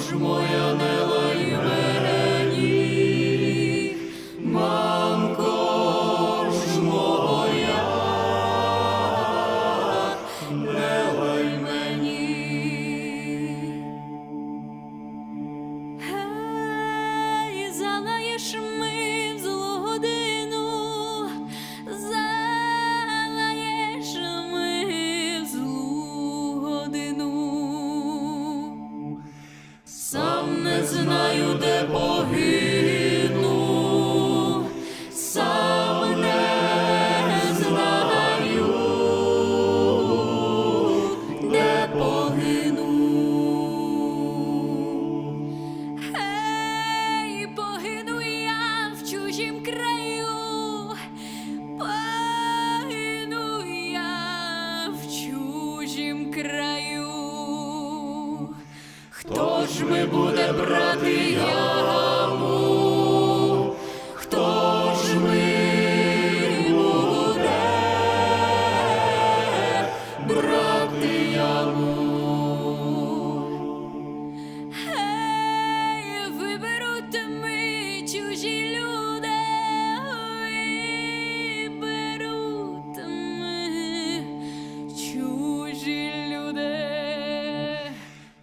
душ моя не. знаю, де погину,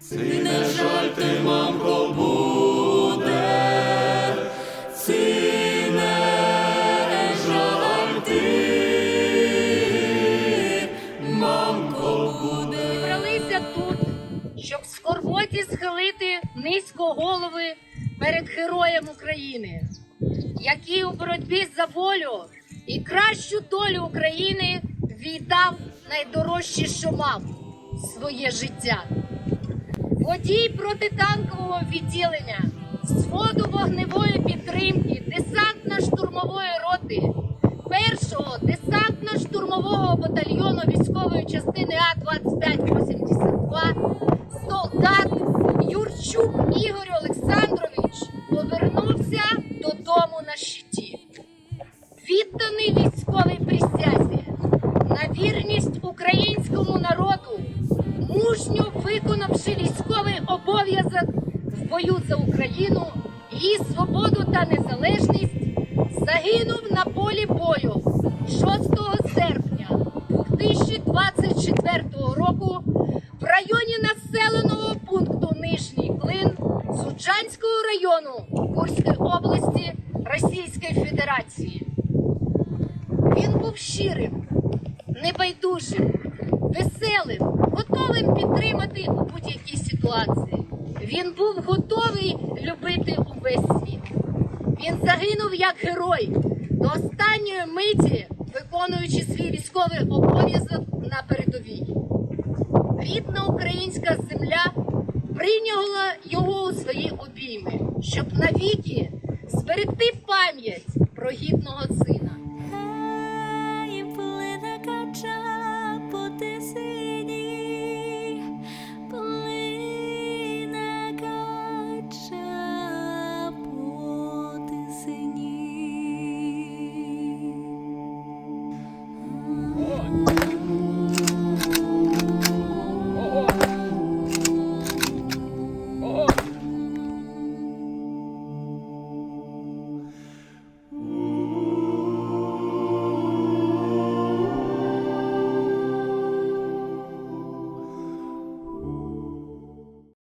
Ці не жаль ти, мамко, буде, ці не жаль ти, мамко, буде. зібралися тут, щоб в скорботі схилити низько голови перед героєм України, який у боротьбі за волю і кращу долю України віддав найдорожче, що мав своє життя. Водій протитанкового відділення, зводу вогневої підтримки, бою за Україну, її свободу та незалежність, загинув на полі бою 6 серпня 2024 року в районі населеного пункту Нижній Клин Суджанського району Курської області Російської Федерації. Він був щирим, небайдужим, веселим, готовим підтримати у будь-якій ситуації. Він був готовий любити увесь світ. Він загинув як герой до останньої миті, виконуючи свій військовий обов'язок на передовій. Рідна українська земля прийняла його у свої обійми, щоб навіки